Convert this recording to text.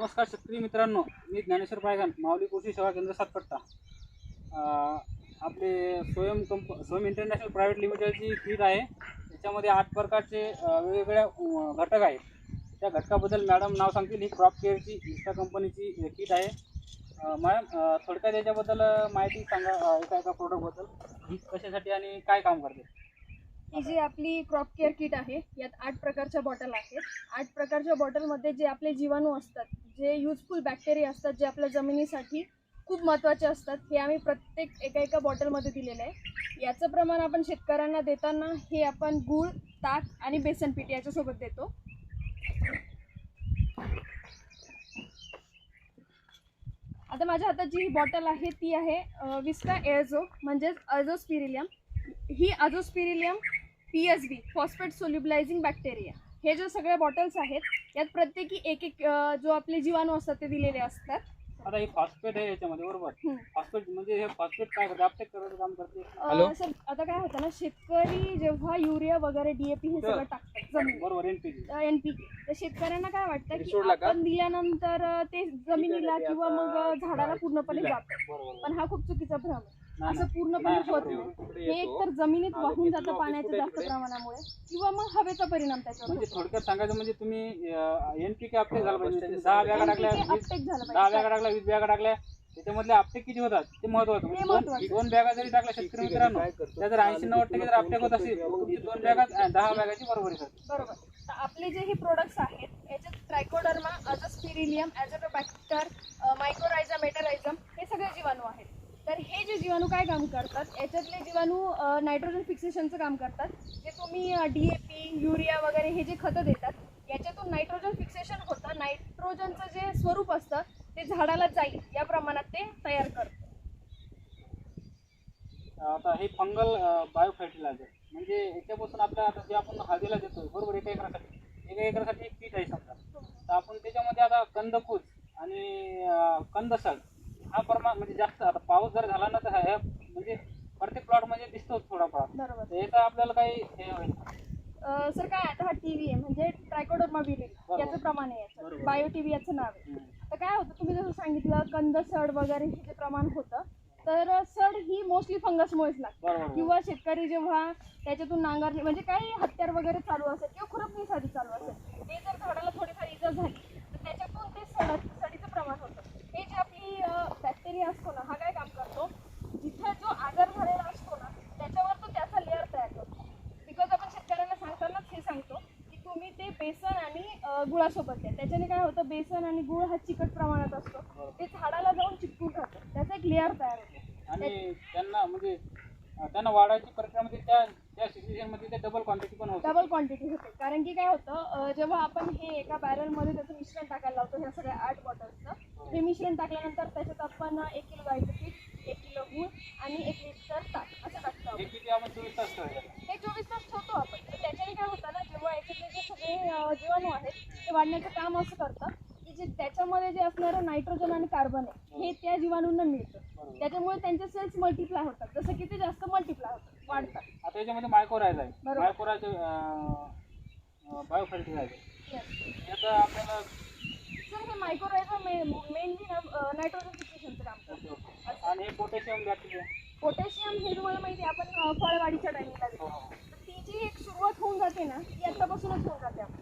नमस्कार शेतकरी मित्रांनो मी ज्ञानेश्वर पायगन माऊली कृषी सेवा केंद्र सातपट्टा आपले स्वयं कंप स्वयं इंटरनॅशनल प्रायव्हेट लिमिटेडची किट आहे त्याच्यामध्ये आठ प्रकारचे वेगवेगळ्या घटक आहेत. त्या घटकाबद्दल मॅडम नाव सांगतील. ही क्रॉप केअरची इन्स्टा कंपनीची किट आहे. मॅडम थोडक्यात याच्याबद्दल माहिती सांगा एका एका प्रोडक्टबद्दल ही कशासाठी आणि काय काम करते? ही जी आपली क्रॉप केअर किट आहे यात आठ प्रकारच्या बॉटल आहेत. आठ प्रकारच्या बॉटलमध्ये जे आपले जीवाणू असतात जे युजफुल बॅक्टेरिया असतात जे आपल्या जमिनीसाठी खूप महत्त्वाचे असतात हे आम्ही प्रत्येक एका एका बॉटलमध्ये दिलेलं आहे. याचं प्रमाण आपण शेतकऱ्यांना देताना हे आपण गूळ ताक आणि बेसन पीठ याच्यासोबत देतो. आता माझ्या हातात जी ही बॉटल आहे ती आहे विस्का एअझो म्हणजेच अझोस्पिरिलियम ही azospirillum P S B phosphate solubilising bacteria हे जे सगळ्या बॉटल्स आहेत यात प्रत्येकी एक एक अ, जो आपले जीवाणू असतात ते दिलेले असतात. आता ही फॉस्फेट आहे याच्यामध्ये बरोबर? हम्म. फॉस्फेट म्हणजे हे फॉस्फेट काय करते अपटेक करायचं काम करते. अ, सर आता काय होतं ना शेतकरी जेव्हा युरिया वगैरे डीएपी हे सगळं टाकतात बरोबर एनपीजी एन पी तर शेतकऱ्यांना काय वाटतं की सोडला का? आपण दिल्यानंतर अ, ते जमिनीला किंवा मग अ, झाडाला पूर्णपणे जातं. बरोबर. पण हा खूप चुकीचा भ्रम आहे. असं. पूर्णपणे होत. नाही. हे एक तर जमिनीत वाहून जातं पाण्याच्या जास्त प्रमाणामुळे. किंवा मग हवेचा परिणाम त्याच्यावर म्हणजे थोडक्यात सांगायचं म्हणजे तुम्ही एनपीके अपटेक झाला पाहिजे. तुम्ही दहा बॅगा टाकल्या झालं दहा. बॅगा टाकल्या वीस बॅगा टाकल्या त्याच्यामधले अपटेक किती होतात? ते महत्वाचं दोन बॅगा जरी टाकल्या शेतकरी मित्रांनो त्या जर ऐंशी नव्वद टक्के जर अपटेक होत असेल दोन बॅगा दहा बॅगाची बरोबरी तर आपले जे हे प्रोडक्ट्स आहेत याच्यात Trichoderma Azospirillum Azotobacter mycorrhiza Metarhizium हे सगळे जीवाणू आहेत तर हे जे जीवाणू काय काम करतात? याच्यातले जीवाणू नायट्रोजन फिक्सेशनचं काम करतात. जे तुम्ही डी ए पी युरिया वगैरे हे जे खतं देतात याच्यातून नायट्रोजन फिक्सेशन होतं. नायट्रोजनचं जे स्वरूप असतं ते झाडाला जाईल. या प्रमाणात ते तयार करतं आता हे फंगल बायोफर्टिलायझर म्हणजे याच्यापासून आपल्या आता जे आपण हळदीला देतो बरोबर? एका एकरासाठी. एका एकरासाठी एक पीठ आहे समजा. तर आपण त्याच्यामध्ये आता कंदकूज आणि कंदसळ हा प्रमाण म्हणजे जास्त. आता पाऊस जर झाला ना तर ह्या म्हणजे प्रत्येक प्लॉटमध्ये दिसतोच थोडाफार. बरोबर. तर याचा आपल्याला काही हे होईल अ, सर काय आता हा टीव्ही आहे म्हणजे ट्रायकोडर्मा विरिल. याचं प्रमाण आहे बरोबर. बायो टीव्ही याचं नाव आहे. तर काय होतं तुम्ही जसं सांगितलं कंद सड वगैरे हे जे प्रमाण होतं तर सड ही मोस्टली फंगसमुळेच लागते. बरोबर किंवा शेतकरी जेव्हा त्याच्यातून नांगरणी म्हणजे काही हत्यार वगैरे चालू असेल किंवा खुरपणी साधी चालू असेल ते जर झाडाला थोडीफार इजा झाली तर त्याच्यातून ते सड प्रमाण होतं हे जे आपली बॅक्टेरिया असतो ना हा काय काम करतो जिथे जो आजार झालेला असतो ना त्याच्यावर तो त्याचा लेअर तयार करतो बिकॉज आपण शेतकऱ्यांना सांगतानाच हे सांगतो की तुम्ही ते बेसन आणि अ, गुळासोबत द्या त्याच्याने काय होतं बेसन आणि गुळ हा चिकट प्रमाणात असतो. ते झाडाला जाऊन चिपकून राहतं त्याचा एक लेअर तयार होतो. आणि त्यांना म्हणजे त्यांना वाढायची प्रक्रियामध्ये त्या त्या मध्ये ते डबल क्वांटिटी पण होते. डबल क्वांटिटी होते. कारण की काय होतं जेव्हा आपण हे एका बॅरलमध्ये त्याचं मिश्रण टाकायला लावतो ह्या सगळ्या आठ बॉटल्सचं हे मिश्रण टाकल्यानंतर त्याच्यात आपण एक किलो गाईचं पीठ एक किलो गूळ आणि एक लिटर ताक असं टाकतो. हे किती आपण चोवीस तास ठेवायचं हे चोवीस तास ठेवतो आपण तर त्याच्याने काय होतं ना जेव्हा याच्यातले जे सगळे अ, जीवाणू आहेत ते वाढण्याचं काम असं करतं की जे त्याच्यामध्ये जे असणारं नायट्रोजन आणि कार्बन आहे हे त्या जीवाणूंना मिळतं. त्याच्यामुळे त्यांचे सेल्स मल्टिप्लाय होतात. जसं की ते जास्त मल्टिप्लाय होतात वाढतात. आता याच्यामध्ये मायकोरायझ आहे. बरोबर. Yes. याचा आपल्याला सर हे मायक्रोरायझा मेनली नायट्रोजन फिक्सेशनचं काम करतं. आणि हे पोटॅशियम बॅक्टेरिया पोटॅशियम हे तुम्हाला माहिती आहे आपण अ, फळवाढीच्या टायमिंगला देतो. तर ती जी एक सुरुवात होऊन जाते ना ती आतापासूनच होऊन जाते आपली.